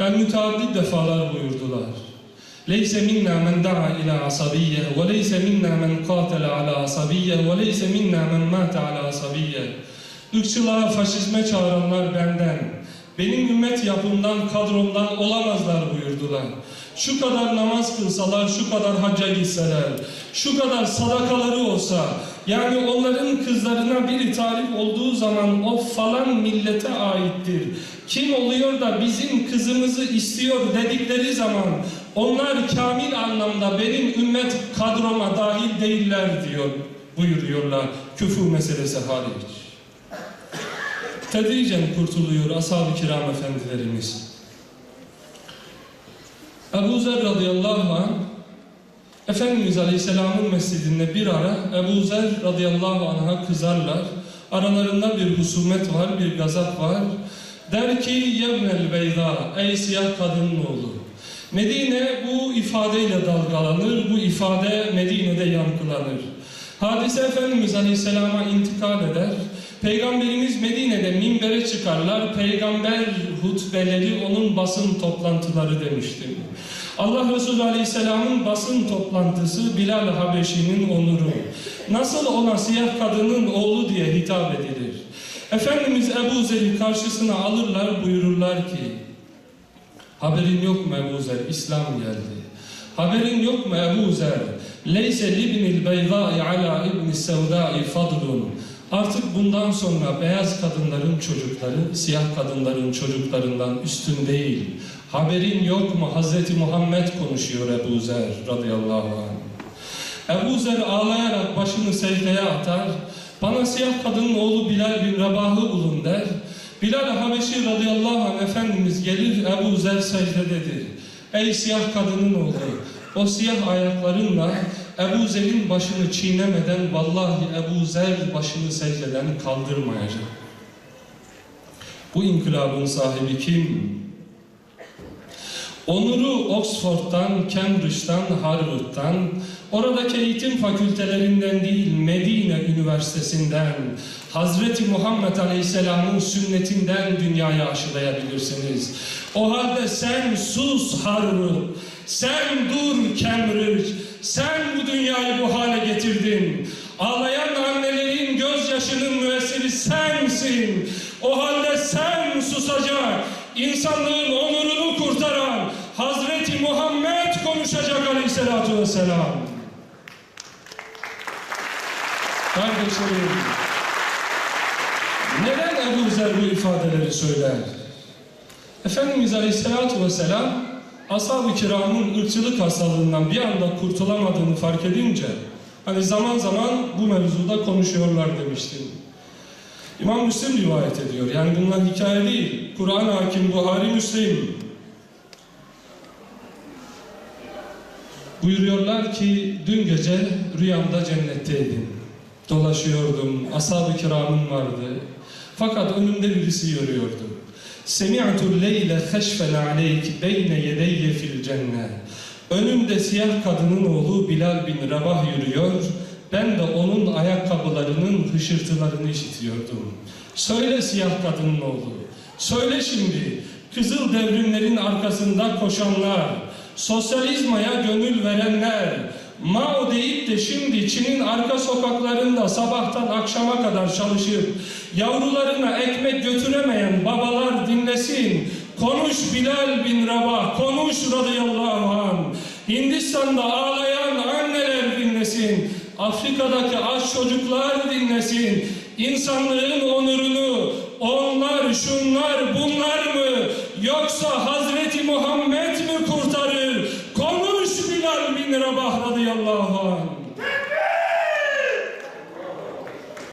Yani müteaddit defalar buyurdular. Leyse minna men da'a ila asabiyye ve leyse minna men katele ala asabiyye ve leyse minna men mate ala asabiyye. Irkçılığa, faşizme çağıranlar benden. Benim ümmet yapımdan, kadromdan olamazlar buyurdular. Şu kadar namaz kılsalar, şu kadar hacca gitseler, şu kadar sadakaları olsa, yani onların kızlarına biri talip olduğu zaman o falan millete aittir. Kim oluyor da bizim kızımızı istiyor dedikleri zaman onlar kamil anlamda benim ümmet kadroma dahil değiller diyor buyuruyorlar küfür meselesi hariç. Tedricen kurtuluyor ashab-ı kiram efendilerimiz. Ebu Zer radıyallahu anh Efendimiz Aleyhisselam'ın mescidinde bir ara Ebu Zer radıyallahu anh'a kızarlar. Aralarında bir husumet var, bir gazap var. Der ki yevmel beyda, ey siyah kadının oğlu. Medine bu ifadeyle dalgalanır, bu ifade Medine'de yankılanır. Hadise Efendimiz Aleyhisselam'a intikal eder. Peygamberimiz Medine'de minbere çıkarlar. Peygamber hutbeleri onun basın toplantıları demiştim. Allah Resulü Aleyhisselam'ın basın toplantısı Bilal Habeşi'nin onuru. Nasıl ona siyah kadının oğlu diye hitap edilir. Efendimiz Ebu Zer'i karşısına alırlar buyururlar ki Haberin yok mu Ebu Zer? İslam geldi. Haberin yok mu Ebu Zer? Leyse libnil beydâi ala ibni sevdâi fadlun. Artık bundan sonra beyaz kadınların çocukları, siyah kadınların çocuklarından üstün değil. Haberin yok mu? Hazreti Muhammed konuşuyor Ebu Zer radıyallahu anh. Ebu Zer ağlayarak başını secdeye atar. Bana siyah kadının oğlu Bilal bin Rabah'ı bulun der. Bilal Habeşi radıyallahu anh Efendimiz gelir Ebu Zer secdededir. Ey siyah kadının oğlu o siyah ayaklarınla Ebu Zer'in başını çiğnemeden vallahi Ebu Zer başını secdeden kaldırmayacak. Bu inkılabın sahibi kim? Onuru Oxford'dan, Cambridge'dan, Harvard'dan, oradaki eğitim fakültelerinden değil Medine Üniversitesi'nden, Hazreti Muhammed Aleyhisselam'ın sünnetinden dünyaya aşılayabilirsiniz. O halde sen sus Harvard, sen dur Cambridge, sen bu dünyayı bu hale getirdin. Ağlayan annelerin gözyaşının müessiri sensin. O halde sen susacak, insanlığın onurunu kurtaran Hazreti Muhammed konuşacak aleyhissalatu vesselam. Kardeşlerim, neden Ebu Zer bu ifadeleri söyler? Efendimiz Aleyhisselatü Vesselam ashab-ı kiramın ırkçılık hastalığından bir anda kurtulamadığını fark edince hani zaman zaman bu mevzuda konuşuyorlar demiştim. İmam Müslim rivayet ediyor. Yani bunlar hikaye değil. Kur'an hakim Buhari Müslim. Buyuruyorlar ki dün gece rüyamda cennetteydim. Dolaşıyordum. Ashab-ı kiramın vardı. Fakat önümde birisi yürüyordu. Semi'tu leyle haşfen aleyk beyne yedeyye fil cennet. Önümde siyah kadının oğlu Bilal bin Rabah yürüyor. Ben de onun ayakkabılarının hışırtılarını işitiyordum. Söyle siyah kadının oğlu. Söyle şimdi. Kızıl devrimlerin arkasında koşanlar, sosyalizmaya gönül verenler, Mao deyip de şimdi Çin'in arka sokaklarında sabahtan akşama kadar çalışıp yavrularına ekmek götüremeyen babalar dinlesin. Konuş Bilal bin Rabah, konuş radıyallahu anh. Hindistan'da ağlayan anneler dinlesin. Afrika'daki aç çocuklar dinlesin. İnsanlığın onurunu onlar, şunlar, bunlar